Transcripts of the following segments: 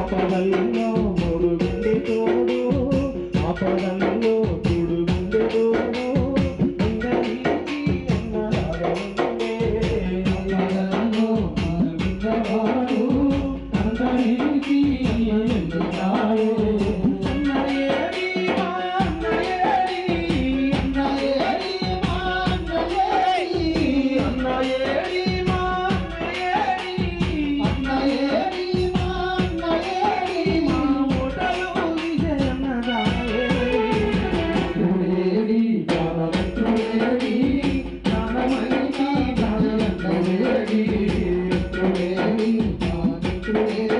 ఆపదల్లో మురుగండి తోడు ఆపదల్లో can hear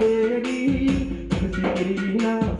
lady, cause you need enough.